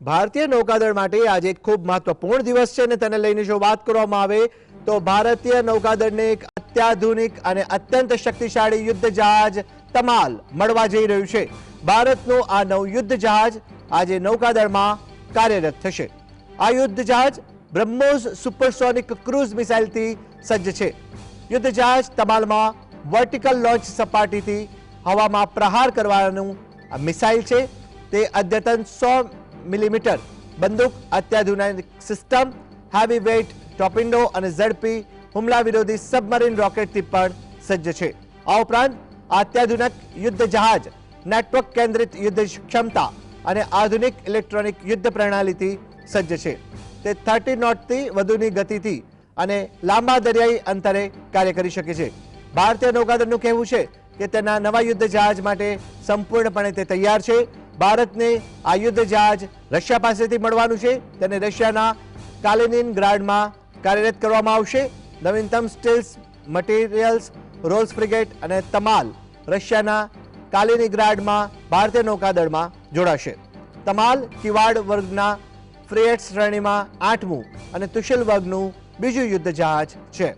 ભારતીય નૌકાદળ માટે આજે ખૂબ મહત્વપૂર્ણ દિવસ છે અને તેને લઈને જો વાત કરવામાં આવે તો ભારતીય નૌકાદળને એક અત્યાધુનિક અને અત્યંત શક્તિશાળી યુદ્ધ જહાજ તમાલ મળવા જઈ રહ્યું છે. ભારતનું આ નવ યુદ્ધ જહાજ આજે નૌકાદળમાં કાર્યરત થશે. આ યુદ્ધ જહાજ બ્રહ્મોસ સુપરસોનિક ક્રૂઝ મિસાઇલથી સજ્જ છે. યુદ્ધ જહાજ તમાલમાં વર્ટિકલ લોન્ચ સપાટીથી હવામાં પ્રહાર કરવાનું મિસાઇલ છે. તે અદ્યતન સો મિલીમીટર. બંદૂક, અત્યાધુનિક સિસ્ટમ હેવી વેઇટ ટોપિન્ડો અને ઝડપી હુમલા વિરોધી સબમરીન રોકેટથી પણ સજ્જ છે. આ ઉપરાંત, અત્યાધુનિક યુદ્ધ જહાજ નેટવર્ક કેન્દ્રિત યુદ્ધ ક્ષમતા અને આધુનિક ઇલેક્ટ્રોનિક યુદ્ધ પ્રણાલીથી સજ્જ છે. તે થર્ટી નોટથી વધુની ગતિથી અને લાંબા દરિયાઈ અંતરે કાર્ય કરી શકે છે. ભારતીય નૌકાદળનું કહેવું છે કે તેના નવા યુદ્ધ જહાજ માટે સંપૂર્ણપણે તે તૈયાર છે ભારતને આ યુદ્ધ જહાજ રશિયા પાસેથી મળવાનું છે. તેને રશિયાના કાલિનિન ગ્રાડમાં કાર્યરત કરવામાં આવશે. નવીનતમ સ્ટીલ્સ, મટીરિયલ્સ, રોલ્સ ફ્રિગેટ અને તમાલ રશિયાના કાલિનિગ્રાડમાં ભારતીય નૌકાદળમાં જોડાશે. તમાલ કિવાડ વર્ગના ફ્રિએટ શ્રેણીમાં આઠમું અને તુશલ વર્ગનું બીજું યુદ્ધ જહાજ છે.